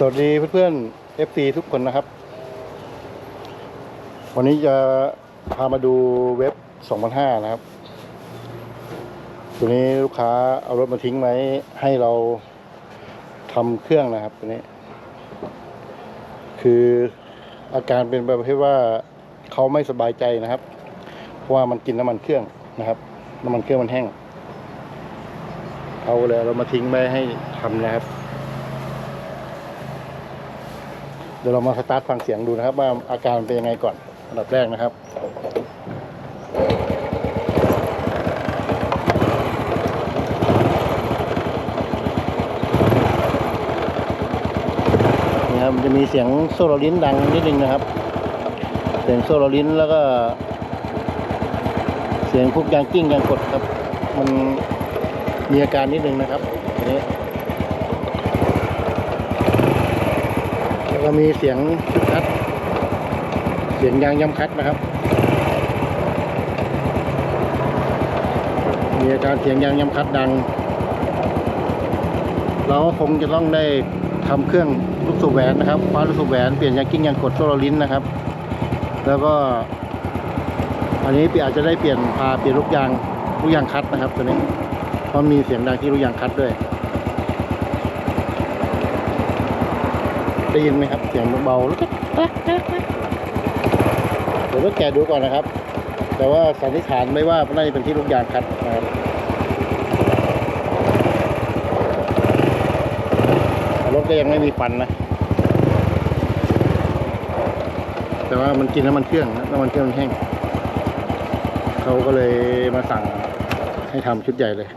สวัสดีเพื่อนๆ FC ทุกคนนะครับ วันนี้จะพามาดูเว็บ 2005 นะครับ ตัวนี้ลูกค้าเอารถมาทิ้งไว้ให้เราทำเครื่องนะครับตัวนี้ คืออาการเป็นประเภทว่าเขาไม่สบายใจนะครับ เพราะว่ามันกินน้ำมันเครื่องนะครับ น้ำมันเครื่องมันแห้ง เอาเลยเรามาทิ้งไว้ให้ทำนะครับ เดี๋ยวเรามาสตาร์ทฟังเสียงดูนะครับ ว่าอาการเป็นยังไงก่อนอันดับแรกนะครับนี่ครับจะมีเสียงโซโลลิ้นดังนิดนึงนะครับ เสียงโซโลลิ้นแล้วก็ เสียงพวกยางกิ้งยางกดครับ มันมีอาการนิดนึงนะครับอันนี้ แล้ว ก็มีเสียงคัดเสียงยางย้ำคัดนะครับ มีอาการเสียงยางย้ำคัดดัง เราก็คงจะต้องได้ทำเครื่องลูกสูบแหวนนะครับคว้าลูกสูบแหวนเปลี่ยนยางกิ้งยางกดโซโลลินนะครับ แล้วก็ อันนี้อาจจะได้เปลี่ยนพาเปลี่ยนลูกยางลูกยางคัดนะครับตัวนี้เพราะมีเสียงดังที่ลูกยางคัดด้วย ได้ยินไหมครับ เสียงเบาๆแล้วก็เดี๋ยวต้องแกะดูก่อนนะครับ แต่ว่าสันนิษฐานไม่ว่าน่าจะเป็นที่ลูกยางคัดนะครับรถก็ยังไม่มีควันนะ แต่ว่ามันกินน้ำมันเครื่องนะน้ำมันเครื่องมันแห้งเขาก็เลยมาสั่งให้ทำชุดใหญ่เลย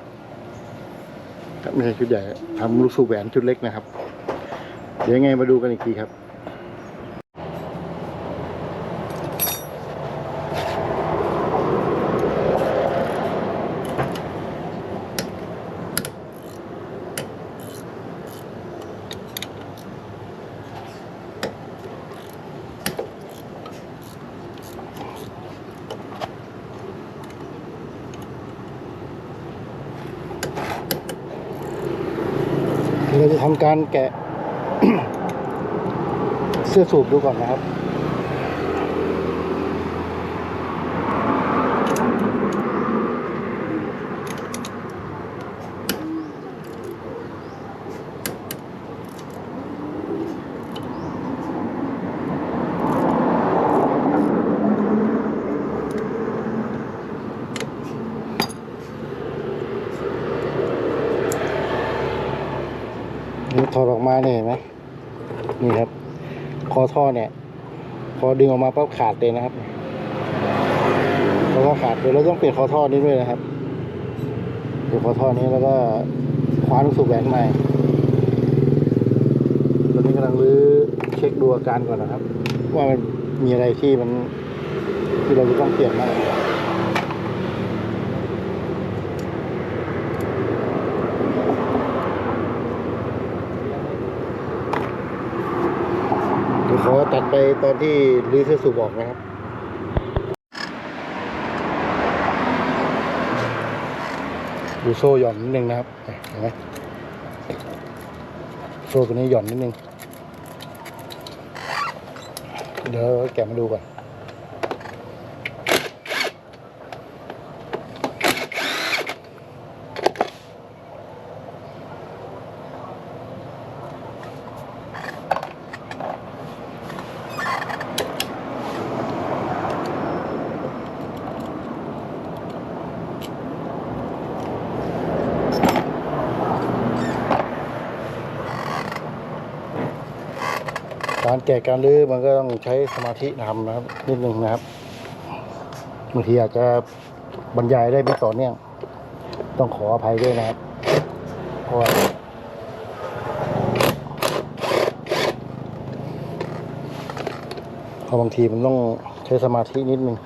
ไม่ใช่ชุดใหญ่ทำลูกสูบแหวนชุดเล็กนะครับ ดี๋ยวยังไงมาดูกันอีกทีครับ เราจะทำการแกะ เสื้อสูบดูก่อนนะครับ นี่ถอดออกมาเนี่ยเห็นไหมนี่ครับ คอท่อ เนี่ย พอดึงออกมาปั๊บขาดเลยนะครับแล้วก็ขาดเลยเราต้องเปลี่ยนคอท่อนี้ด้วยนะครับเปลี่ยนคอท่อนี้แล้วก็คว้าลูกสูบแหวนใหม่ตอนนี้กำลังรื้อเช็คดูอาการก่อนนะครับ ว่ามันมีอะไรที่มันที่เราจะต้องเปลี่ยนบ้าง เดี๋ยวขอ ตอนที่รื้อเสื้อสูบออกนะครับดูโซ่หย่อนนิดนึงนะครับเห็นไหมโซ่ตัวนี้หย่อนนิดนึง เดี๋ยวแกะมาดูก่อน แก่การรื้อมันก็ต้องใช้สมาธิทำนะครับ นิดนึงนะครับบางทีอาจจะบรรยายได้ไม่ต่อเนื่องต้องขออภัยด้วยนะครับเพราะพอบางทีมันต้องใช้สมาธินิดนึง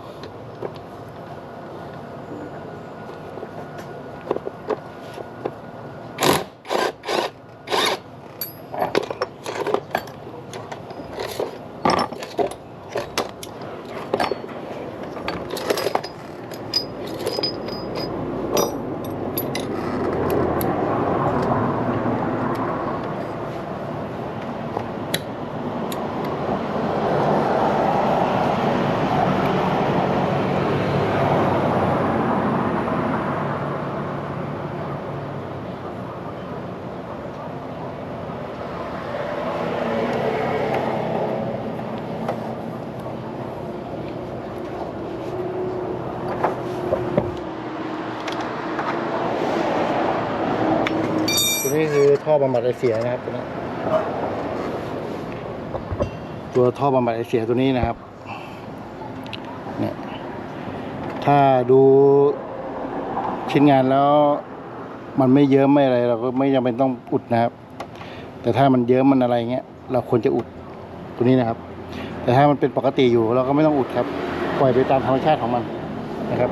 สียนะครับ ตัวนี้ตัวท่อบำบัดไอเสียตัวนี้นะครับเนี่ยถ้าดูชิ้นงานแล้วมันไม่เยิ้มไม่อะไร เราก็ไม่จำเป็นต้องอุดนะครับ แต่ถ้ามันเยิ้มมันอะไรเงี้ยเราควรจะอุดตัวนี้นะครับ แต่ถ้ามันเป็นปกติอยู่เราก็ไม่ต้องอุดครับ ปล่อยไปตามธรรมชาติของมันนะครับ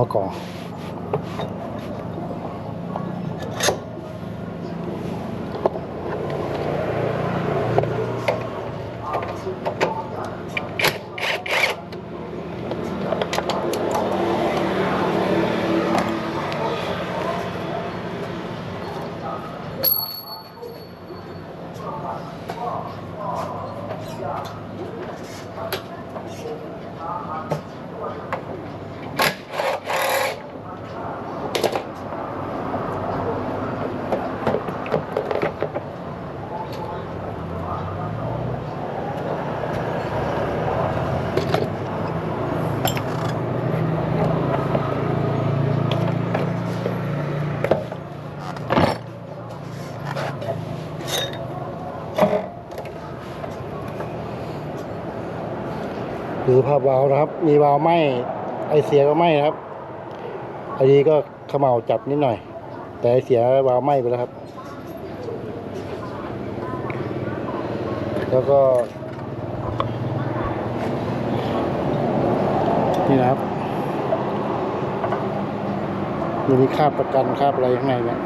ติด ภาพวาล์วนะครับ มีวาล์วไหมไอเสียก็ไหมนะครับอันนี้ก็ขม่าจับนิดหน่อย แต่ไอเสียวาล์วไหมไปแล้วครับ แล้วก็นี่นะครับมันมีคราประกันคราอะไรข้างในเนี่ย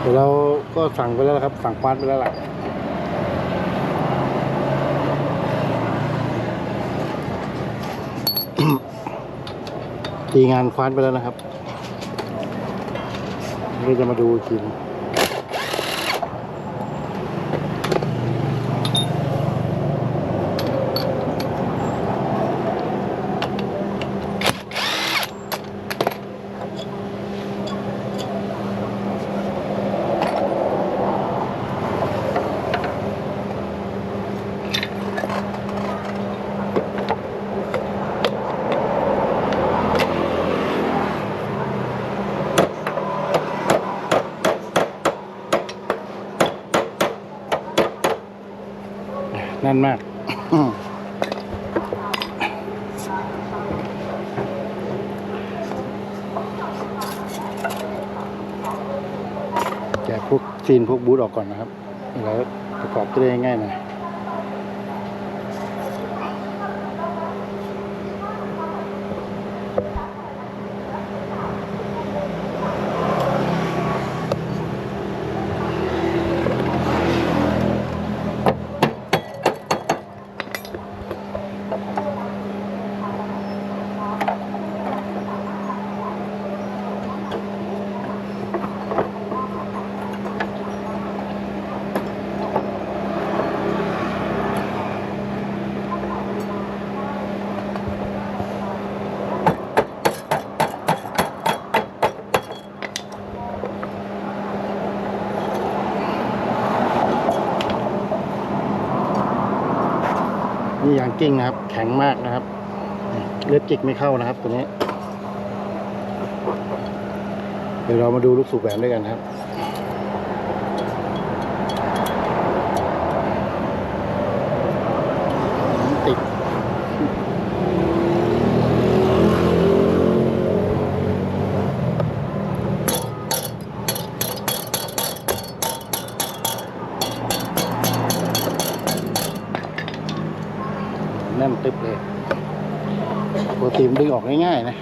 เดี๋ยวเราก็สั่งไปแล้วครับ สั่งควานไปแล้วล่ะ ตีงานควานไปแล้วนะครับนี่จะมาดูกินงแน่นมาก แกะ พวกซีนพวกบูทออกก่อนนะครับ แล้วประกอบจะได้ง่ายหน่อย นี่ยางกิ้งนะครับ แข็งมากนะครับเลือดจิกไม่เข้านะครับตัวนี้ เดี๋ยวเรามาดูลูกสูบแหวนด้วยกันครับ ง่ายๆนะ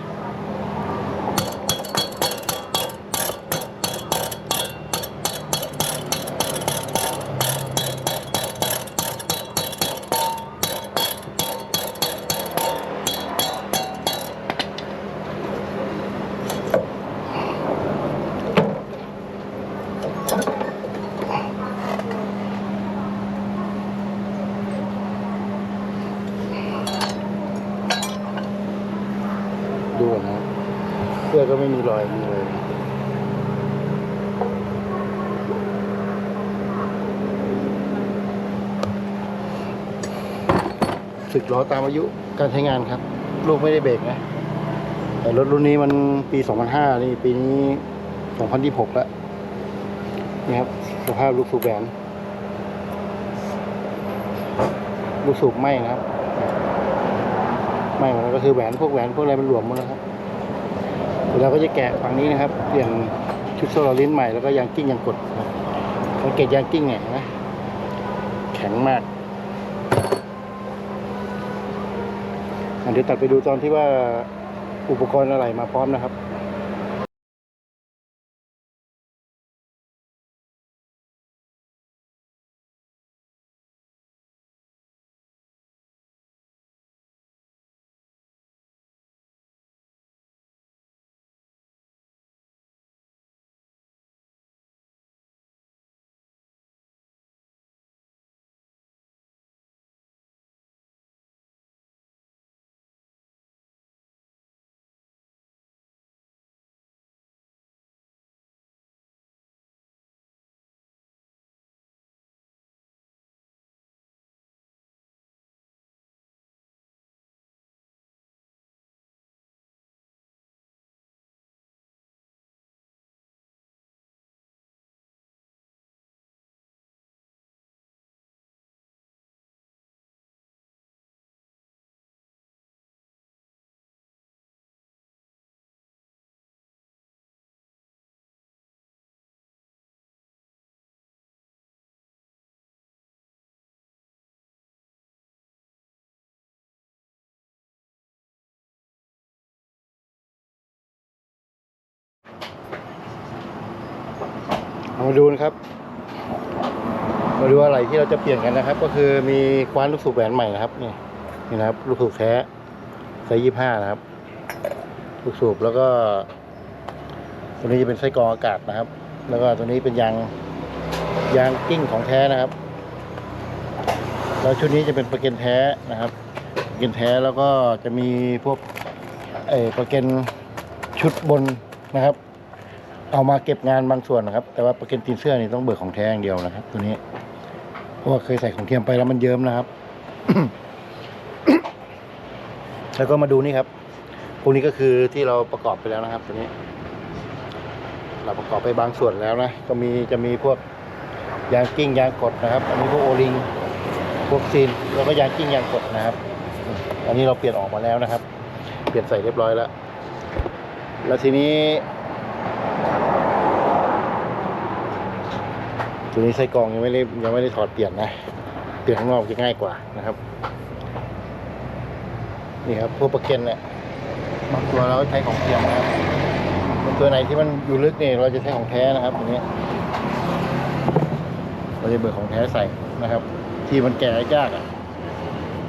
อก็ไม่มีรอยมีเลยสึกล้อตามอายุการใช้งานครับ ลูกไม่ได้เบรกนะ แต่รถรุ่นนี้มันปี 2005 นี่ปีนี้ 2026 แล้ว นี่ครับ สภาพลูกสูบแหวนลูกสูบไหมนะครับไหมมดแล้วก็คือแหวนพวกแหวนพวกอะไรมันหลวมหมดแล้วครับ เราก็จะแกะฝั่งนี้นะครับเปลี่ยนชุดโซลารินใหม่แล้วก็ยางกิ้งยางกดสังเกตยางกิ้งเนี่ยเห็นะแข็งมากเดี๋ยวตัดไปดูตอนที่ว่าอุปกรณ์อะไรมาพร้อมนะครับามาดูนะครับมาดูอะไรที่เราจะเปลี่ยนกันนะครับ ก็คือมีคว้านลูกสูบแหวนใหม่นะครับนี่นี่นะครับ ลูกสูบแท้ไซส์ยี่ห้านะครับ ลูกสูบแล้วก็ ตัวนี้จะเป็นไส้กรองอากาศนะครับ แล้วก็ตัวนี้เป็นยางยางกิ้งของแท้นะครับ แล้วชุดนี้จะเป็นประเกันแท้นะครับประเกันแท้แล้วก็จะมีพวกเออประเกันชุดบนนะครับ เอามาเก็บงานบางส่วนนะครับ แต่ว่าประเกันตีนเสื้อนี่ต้องเบิกของแท้อย่างเดียวนะครับ ตัวนี้ เพราะว่าเคยใส่ของเทียมไปแล้วมันเยิ้มนะครับ แล้วก็มาดูนี่ครับ พวกนี้ก็คือที่เราประกอบไปแล้วนะครับ ตัวนี้ เราประกอบไปบางส่วนแล้วนะ ก็มีจะมีพวกยางกิ้งยางกดนะครับ อันนี้พวกโอลิง พวกซีน แล้วก็ยางกิ้งยางกดนะครับ อันนี้เราเปลี่ยนออกมาแล้วนะครับ เปลี่ยนใส่เรียบร้อยแล้ว แล้วทีนี้ ตัวนี้ไส้กรองยังไม่ได้ยังไม่ได้ถอดเปลี่ยนนะ เปลี่ยนข้างนอกจะง่ายกว่านะครับ นี่ครับพวกประเก็นเนี่ยบางตัวเราใช้ของเทียมนะครับบางตัวไหนที่มันอยู่ลึกเนี่ยเราจะใช้ของแท้นะครับตัวนี้ เราจะเบิกของแท้ใส่นะครับ ที่มันแก่ยากอะ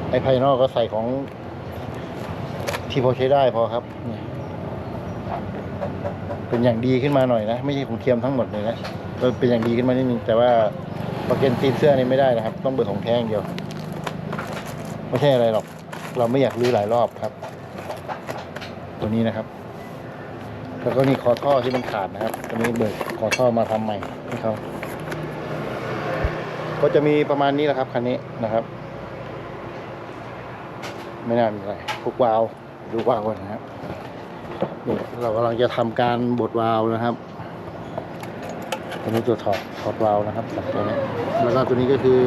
ไอ้ภายนอกก็ใส่ของที่พอใช้ได้พอครับเนี่ย เป็นอย่างดีขึ้นมาหน่อยนะ ไม่ใช่ของเทียมทั้งหมดเลยนะเป็นอย่างดีขึ้นมานิดนึงแต่ว่าประก็นตีนเสื้อนี่ไม่ได้นะครับ ต้องเบิกของแท่งเดียว ไม่ใช่อะไรหรอก เราไม่อยากรื้อหลายรอบครับ ตัวนี้นะครับ แล้วก็นี่คอท่อที่มันขาดนะครับตัวนี้เบิกคอท่อมาทำใหม่ให้เขาก็จะมีประมาณนี้แหละครับคันนี้นะครับ ไม่น่ามีอะไรพวกวาวดูวาวก่อนนะครับ นี่เรากำลังจะทำการบดวาล์วนะครับตัวนี้ตัวถอดถอดวาล์วนะครับตัวนี้แล้วก็ตัวนี้ก็คือ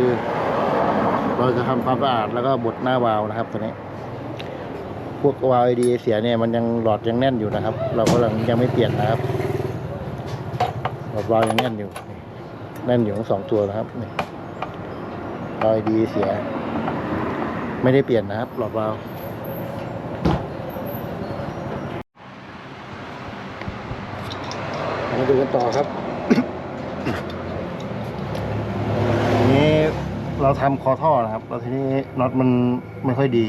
เราจะทำความสะอาดแล้วก็บดหน้าวาล์วนะครับตัวนี้ พวกวาล์วไอดีเสียเนี่ยมันยังหลอดยังแน่นอยู่นะครับ เรากำลังยังไม่เปลี่ยนนะครับหลอดวาล์วยังแน่นอยู่แน่นอยู่ทั้งสองตัวนะครับนี่วาล์วไอดีเสีย ไม่ได้เปลี่ยนนะครับ หลอดวาล์ว มาดูกันต่อครับอันนี้เราทำคอท่อนะครับ แล้วทีนี้น็อตมันไม่ค่อยดี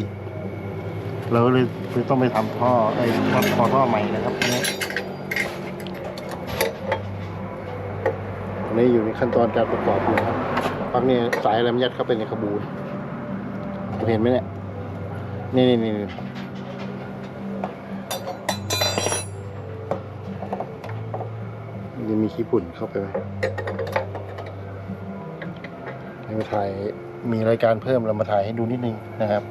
เราก็เลยคือต้องไปทำท่อไอ้น็อตคอท่อใหม่นะครับอันนี้อันนี้อยู่ในขั้นตอนการประกอบอยู่นะครับพักนี้สายอะไรมันยัดเข้าไปในขบูนเห็นไหมเนี่ยนี่นี่นี่ มีขี้ฝุ่นเข้าไปไหมเดี๋ยวมาถ่ายมีรายการเพิ่มเรามาถ่ายให้ดูนิดนึงนะครับ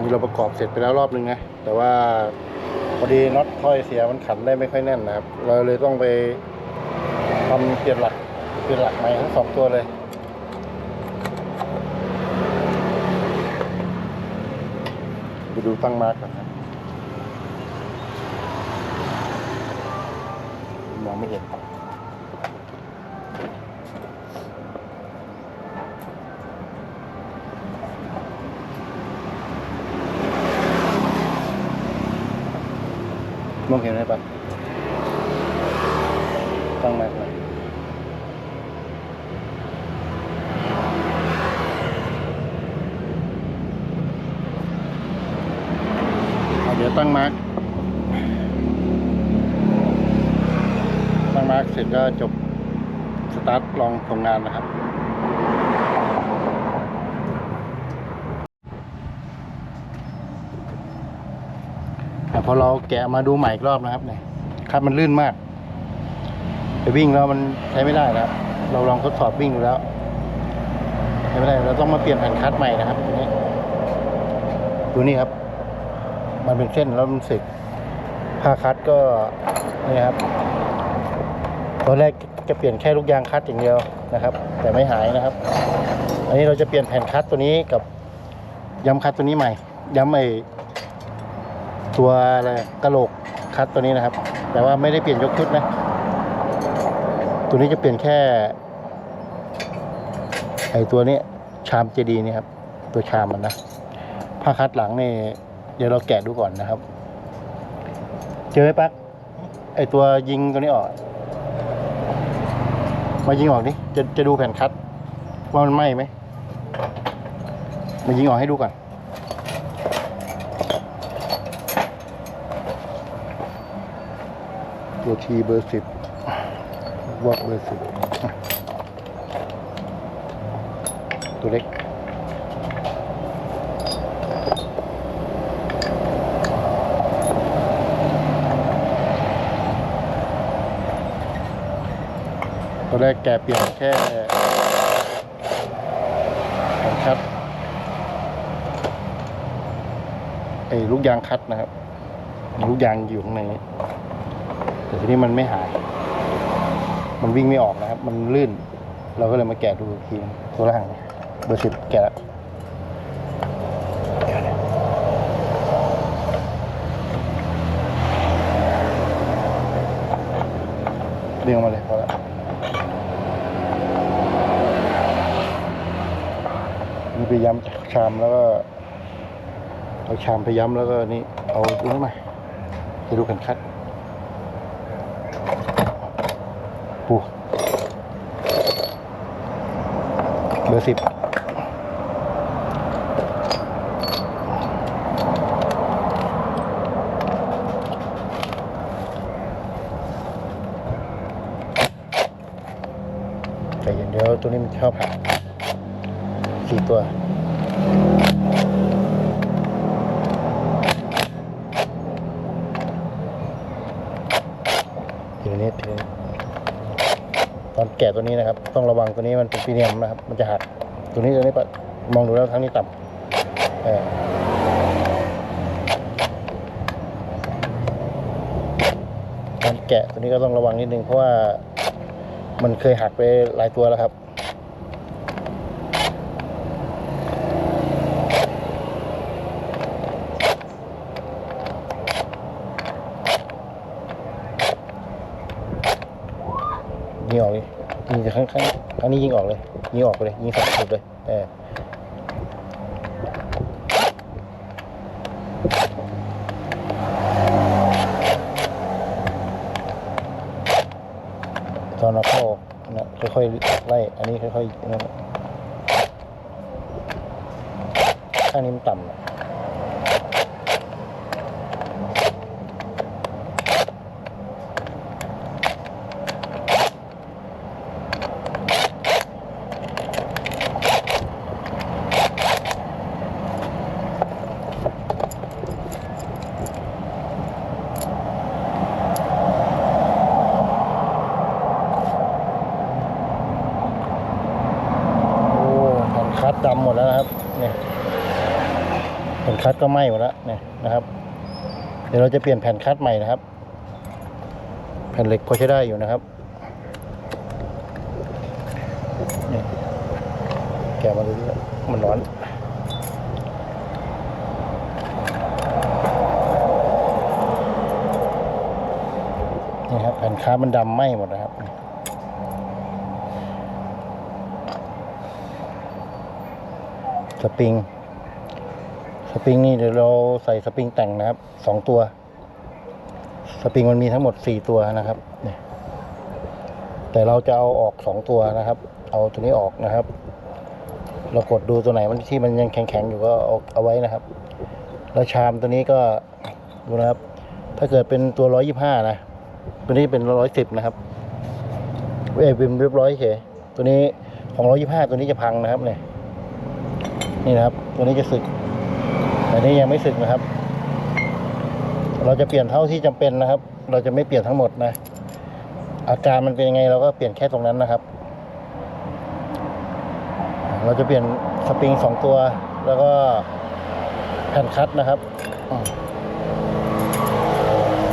นี่เราประกอบเสร็จไปแล้วรอบนึงนะ แต่ว่าพอดีน็อตถ้อยเสียมันขันได้ไม่ค่อยแน่นนะครับ เราเลยต้องไปทำเปลี่ยนหลัก เปลี่ยนหลักใหม่ทั้งสองตัวเลยไปดูตั้งมาร์กก่อนนะมองไม่เห็นมองเห็นไหมปะตั้งมาร์กเลยเอาเดี๋ยวตั้งมาร์กตั้ง มาร์กเสร็จก็จบสตาร์ทลองส่งงานนะครับ พอเราแกะมาดูใหม่อีกรอบนะครับเนี่ยครับมันลื่นมากไปวิ่งแล้วมันใช้ไม่ได้นะครับเราลองทดสอบวิ่งดูแล้วใช้ไม่ได้เราต้องมาเปลี่ยนแผ่นคัดใหม่นะครับตัวนี้ดูนี่ครับ มันเป็นเส้นแล้วมันสึกผ้าคัดก็นี่ครับ ตอนแรกจะเปลี่ยนแค่ลูกยางคัดอย่างเดียวนะครับ แต่ไม่หายนะครับ อันนี้เราจะเปลี่ยนแผ่นคัดตัวนี้กับย้ำคัดตัวนี้ใหม่ ย้ำไอ้ตัวอะไรกระโหลกคัดตัวนี้นะครับ แต่ว่าไม่ได้เปลี่ยนยกชุดนะ ตัวนี้จะเปลี่ยนแค่ไอตัวนี้ชามเจดีนี่ครับ ตัวชามมันนะผ้าคัดหลังนี่เดี๋ยวเราแกะดูก่อนนะครับ เจอไหมปักไอตัวยิงตัวนี้ออก มายิงออกดิจะจะดูแผ่นคัดว่ามันไหม้ไหมมายิงออกให้ดูก่อนตัวทีเบอร์สิบวอกเบอร์สิบตัวเล็ก ตัวแรกแกเปลี่ยนแค่ของคัดไอ้ลูกยางคัดนะครับ ลูกยางอยู่ข้างในแต่ทีนี้มันไม่หาย มันวิ่งไม่ออกนะครับ มันลื่น เราก็เลยมาแกะดูทีตัวล่างเบอร์สิบแกะแล้วเดี๋ยวนะเรียงมาเลยพอแล้ว พยายามชามแล้วก็เอาชามพยายามแล้วก็นี่เอาตรงนี้มาจะดูกันคัดปูเบอร์สิบใจเย็นเดี๋ยวตัวนี้มันชอบหักสี่ ตัว ทีนิดทีนิดตอนแกะตัวนี้นะครับ ต้องระวังตัวนี้มันเป็นพีเมียมนะครับ มันจะหัก ตัวนี้ตัวนี้ปะมองดูแล้วทั้งนี้ต่ำเออตอนแกะตัวนี้ก็ต้องระวังนิดนึงเพราะว่ามันเคยหักไปหลายตัวแล้วครับ ส งออกเลยยิงจากข้างข้างนี้ยิงออกเลย ยิงออกไปเลย ยิงสับสุดเลยเออตอนเราเข้านะค่อยๆไล่ อันนี้ค่อยๆนั่นข้างนี้มันต่ำนะ โอ้แผ่นคัดดำหมดแล้วนะครับ เนี่ยแผ่น คัดก็ไหม้หมดแล้วเนี่ยนะครับ เดี๋ยวเราจะเปลี่ยนแผ่นคัดใหม่นะครับ แผ่นเหล็กพอใช้ได้อยู่นะครับแกะมาดูมันร้อนนี่ครับแผ่นคัดมันดำไหม้หมดนะครับสปริง สปริงนี่เดี๋ยวเราใส่สปริงแต่งนะครับสองตัว สปริงมันมีทั้งหมดสี่ตัวนะครับเนี่ยแต่เราจะเอาออกสองตัวนะครับ เอาตัวนี้ออกนะครับ เรากดดูตัวไหนมันที่มันยังแข็งๆอยู่ก็เอาเอาไว้นะครับ แล้วชามตัวนี้ก็ดูนะครับ ถ้าเกิดเป็นตัวร้อยยี่ห้านะ ตัวนี้เป็นร้อยสิบนะครับเอ้ยเป็นเรียบร้อยเฉยตัวนี้ของร้อยยี่ห้าตัวนี้จะพังนะครับเนี่ยนี่นะครับ ตัวนี้จะสึก แต่นี้ยังไม่สึกนะครับ เราจะเปลี่ยนเท่าที่จำเป็นนะครับ เราจะไม่เปลี่ยนทั้งหมดนะ อาการมันเป็นยังไงเราก็เปลี่ยนแค่ตรงนั้นนะครับ เราจะเปลี่ยนสปริงสองตัว แล้วก็แผ่นคัตนะครับ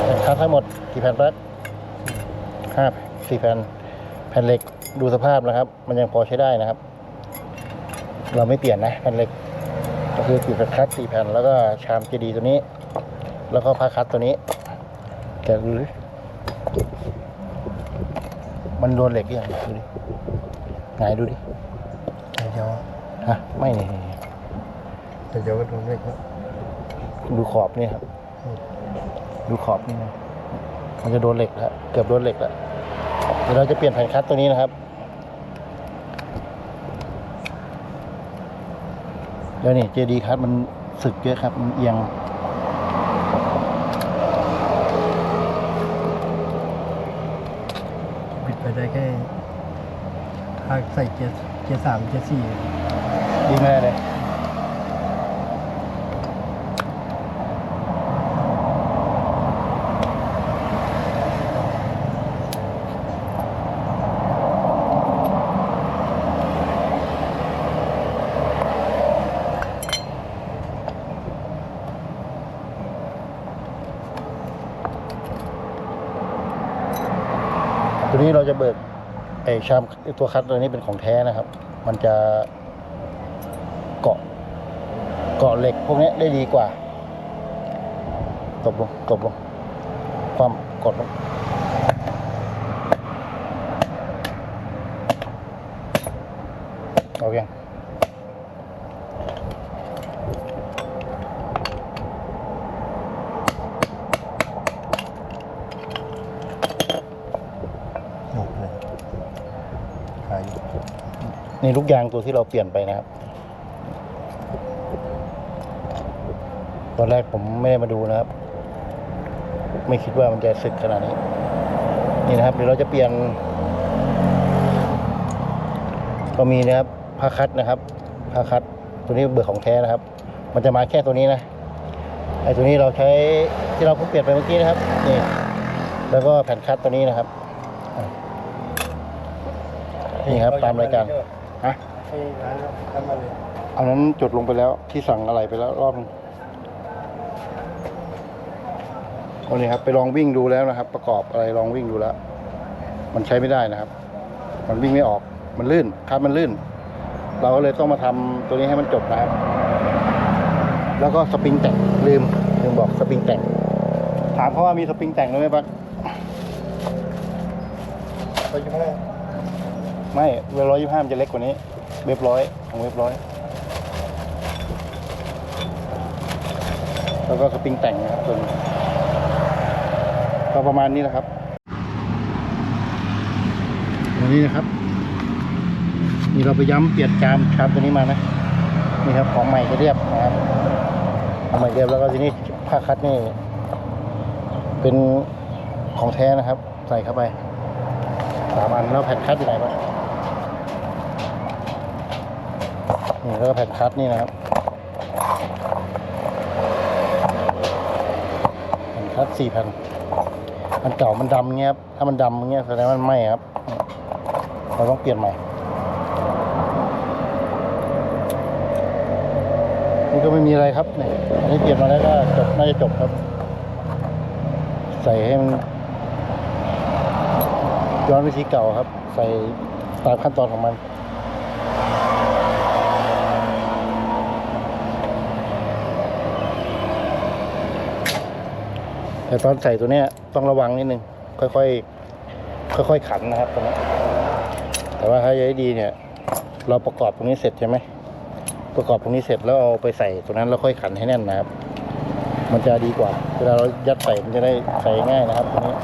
แผ่นคัตทั้งหมดกี่แผ่นแป๊กห้าสี่แผ่นแผ่นเหล็กดูสภาพนะครับ มันยังพอใช้ได้นะครับ เราไม่เปลี่ยนนะแผ่นเหล็ก ก็คือติดแผ่นคัดสี่แผ่นแล้วก็ชามเจดีตัวนี้ แล้วก็ผ้าคัดตัวนี้แกะดูดิมันโดนเหล็กยังดูดิไงายดูดิเดี๋ยวฮะไม่นี่เดี๋ยวก็โดนเล็กแล้วดูขอบนี่ครับ ดูขอบนี่นะมันจะโดนเหล็กแล้วเกือบโดนเหล็กแล้วเดี๋ยวเราจะเปลี่ยนแผ่นคัดตัวนี้นะครับ แล้วนี่เจดีคัดมันสึกเยอะครับ มันเอียง บิดไปได้แค่ถ้าใส่เกียร์เกียร์สามเกียร์สี่ดีแม่เลย นี้เราจะเบิกไอชามตัวคัดตัวนี้เป็นของแท้นะครับ มันจะเกาะเกาะเหล็กพวกนี้ได้ดีกว่า ตบลงตบลง ความกดลงเอายัง หกเลย ขายอยู่นี่ลูกยางตัวที่เราเปลี่ยนไปนะครับ ตอนแรกผมไม่ได้มาดูนะครับ ไม่คิดว่ามันจะสึกขนาดนี้ นี่นะครับเดี๋ยวเราจะเปลี่ยน ก็มีนะครับผ้าคัดนะครับผ้าคัดตัวนี้เบิกของแท้นะครับ มันจะมาแค่ตัวนี้นะไอ้ตัวนี้เราใช้ที่เราเพิ่งเปลี่ยนไปเมื่อกี้นะครับนี่แล้วก็แผ่นคัดตัวนี้นะครับ นี่ครับตามรายการฮะให้ร้านทำมาเลยอันนั้นจดลงไปแล้วที่สั่งอะไรไปแล้วรอบนึงโอ้นี่ครับไปลองวิ่งดูแล้วนะครับ ประกอบอะไรลองวิ่งดูแล้ว มันใช้ไม่ได้นะครับ มันวิ่งไม่ออกมันลื่นครับมันลื่น เราก็เลยต้องมาทำตัวนี้ให้มันจบนะครับ แล้วก็สปริงแต่งลืมลืมบอกสปริงแต่งถามเขาว่ามีสปริงแต่งด้วยไหมปั๊กไปอยู่ข้างหน้า ไม่เวลร้อยยี่ห้ามันจะเล็กกว่านี้ เว็บร้อยของเว็บร้อยแล้วก็สปริงแต่งนะครับส่วนก็ประมาณนี้แหละครับอันนี้นะครับ นี่เราไปย้ำเปลี่ยนจามชามตัวนี้มานะนี่ครับของใหม่จะเรียบนะครับของใหม่เรียบแล้วก็ทีนี้ผ้าคัดนี่ เป็นของแท้นะครับ ใส่เข้าไปสามอันแล้วแผ่นคัดอยู่ไหนบ้าง นี่แล้วก็แผ่นคัดนี่นะครับแผ่นคัดสี่แผ่นอันเก่ามันดำเงี้ยครับถ้ามันดำเงี้ยแสดงว่ามันไหม้ครับ เราต้องเปลี่ยนใหม่นี่ก็ไม่มีอะไรครับเนี่ยอันนี้เปลี่ยนมาแล้วก็จบน่าจะจบครับ ใส่ให้มันย้อนวิธีเก่าครับ ใส่ตามขั้นตอนของมัน แต่ตอนใส่ตัวเนี้ยต้องระวังนิดนึงค่อยๆค่อยๆขันนะครับตรงนี้แต่ว่าถ้าใช้ดีเนี่ย เราประกอบตรงนี้เสร็จใช่ไหมประกอบตรงนี้เสร็จแล้วเอาไปใส่ตรงนั้นแล้วค่อยขันให้แน่นนะครับ มันจะดีกว่า เวลาเรายัดใส่มันจะได้ใส่ง่ายนะครับตรงนี้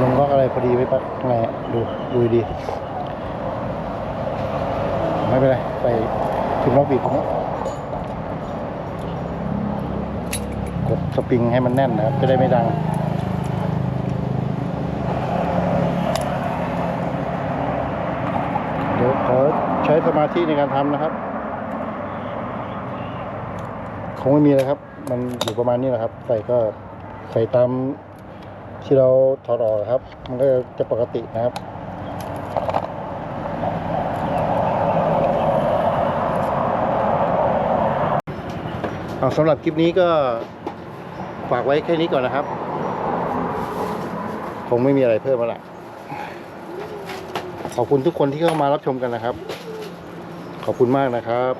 ลงล็อกอะไรพอดีไว้ปะข้างในอะดูดูดี ไม่เป็นไรใส่ ถุงล็อกบีบตรงนี้กดสปริงให้มันแน่นนะครับ จะได้ไม่ดัง เดี๋ยวขอใช้สมาธิในการทำนะครับ คงไม่มีอะไรครับ มันอยู่ประมาณนี้แหละครับ ใส่ก็ใส่ตามที่เราถอดออกครับ มันก็จะปกตินะครับ เอาสำหรับคลิปนี้ก็ฝากไว้แค่นี้ก่อนนะครับ คงไม่มีอะไรเพิ่มแล้วล่ะ ขอบคุณทุกคนที่เข้ามารับชมกันนะครับ ขอบคุณมากนะครับ